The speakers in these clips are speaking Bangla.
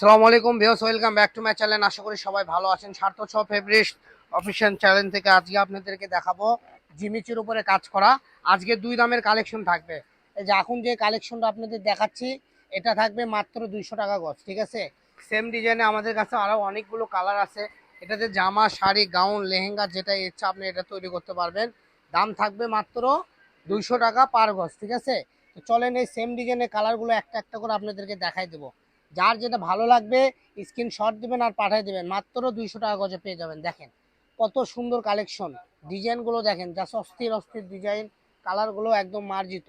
আসসালামু আলাইকুম views welcome back to my channel. আশা করি সবাই ভালো আছেন। সার্থ ছ ফেব্রিস্ট অফিসিয়াল চ্যানেল থেকে আজকে আপনাদেরকে দেখাবো জিমিচির উপরে কাজ করা। আজকে দুই দামের কালেকশন থাকবে। এই যে এখন যে কালেকশনটা আপনাদের দেখাচ্ছি, এটা থাকবে মাত্র দুইশো টাকা গজ, ঠিক আছে? সেম ডিজাইনে আমাদের কাছে আরও অনেকগুলো কালার আছে। এটাতে জামা, শাড়ি গাউন লেহেঙ্গা যেটা ইচ্ছা আপনি এটা তৈরি করতে পারবেন। দাম থাকবে মাত্র দুইশো টাকা পার গজ, ঠিক আছে? তো চলেন এই সেম ডিজাইনের কালারগুলো একটা একটা করে আপনাদেরকে দেখাই দেবো। যার যেটা ভালো লাগবে স্ক্রিনশট দেবেন আর পাঠিয়ে দেবেন। মাত্র দুইশো টাকা গজে পেয়ে যাবেন। দেখেন কত সুন্দর কালেকশন ডিজাইনগুলো দেখেন জাস্ট অস্থির অস্থির ডিজাইন কালারগুলো একদম মার্জিত।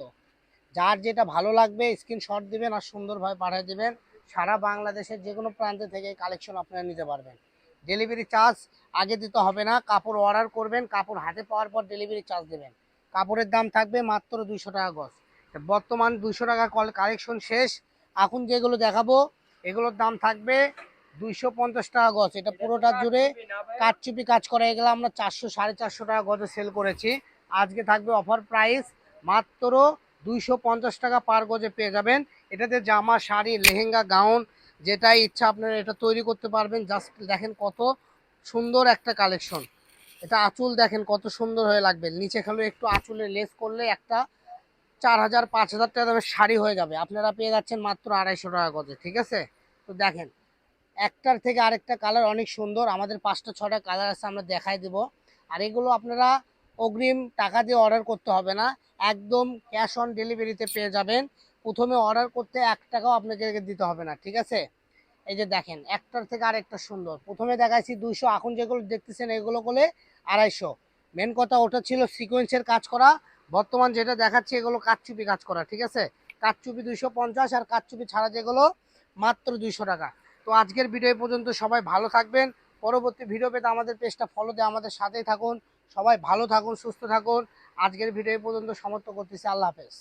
যার যেটা ভালো লাগবে স্ক্রিনশট দেবেন আর সুন্দরভাবে পাঠিয়ে দেবেন। সারা বাংলাদেশের যে কোনো প্রান্ত থেকে কালেকশন আপনারা নিতে পারবেন। ডেলিভারি চার্জ আগে দিতে হবে না, কাপড় অর্ডার করবেন, কাপড় হাতে পাওয়ার পর ডেলিভারি চার্জ দেবেন। কাপড়ের দাম থাকবে মাত্র দুইশো টাকা গজ। বর্তমান দুইশো টাকা কালেকশন শেষ। এখন যেগুলো দেখাবো, এগুলোর দাম থাকবে দুইশো পঞ্চাশ টাকা গজ। এটা পুরোটা জুড়ে কাঠচুপি কাজ করা, এগুলো আমরা চারশো, সাড়ে চারশো টাকা গজে সেল করেছি। আজকে থাকবে অফার প্রাইস মাত্র দুইশো পঞ্চাশ টাকা পার গজে পেয়ে যাবেন। এটাতে জামা, শাড়ি, লেহেঙ্গা, গাউন, যেটাই ইচ্ছা আপনারা এটা তৈরি করতে পারবেন। জাস্ট দেখেন কত সুন্দর একটা কালেকশন এটা আঁচল দেখেন কত সুন্দর হয়ে লাগবে। নিচে খেলে একটু আঁচলে লেস করলে একটা চার হাজার, পাঁচ হাজার টাকা দামের শাড়ি হয়ে যাবে। আপনারা পেয়ে যাচ্ছেন মাত্র আড়াইশো টাকা গজে, ঠিক আছে? তো দেখেন, একটার থেকে আরেকটা কালার অনেক সুন্দর। আমাদের পাঁচটা ছটা কালার আছে, আমরা দেখাই দেব। আর এগুলো আপনারা অগ্রিম টাকা দিয়ে অর্ডার করতে হবে না। একদম ক্যাশ অন ডেলিভারিতে পেয়ে যাবেন। প্রথমে অর্ডার করতে এক টাকাও আপনাকে দিতে হবে না, ঠিক আছে? এই যে দেখেন, একটার থেকে আরেকটা সুন্দর। প্রথমে দেখাইছি দুইশো, এখন যেগুলো দেখতেছেন এগুলো করলে আড়াইশো। মেন কথা, ওটা ছিল সিকোয়েন্সের কাজ করা। বর্তমান যেটা দেখাচ্ছি, এগুলো কাঠচুপি কাজ করা, ঠিক আছে? কাঠচুপি দুইশো পঞ্চাশ আর কাঠচুপি ছাড়া যেগুলো মাত্র দুইশো টাকা। তো আজকের ভিডিও পর্যন্ত, সবাই ভালো থাকবেন। পরবর্তী ভিডিও পেতে আমাদের পেজটা ফলো দিয়ে আমাদের সাথেই থাকুন। সবাই ভালো থাকুন, সুস্থ থাকুন। আজকের ভিডিও পর্যন্ত সমর্থ করতেছি। আল্লাহ হাফেজ।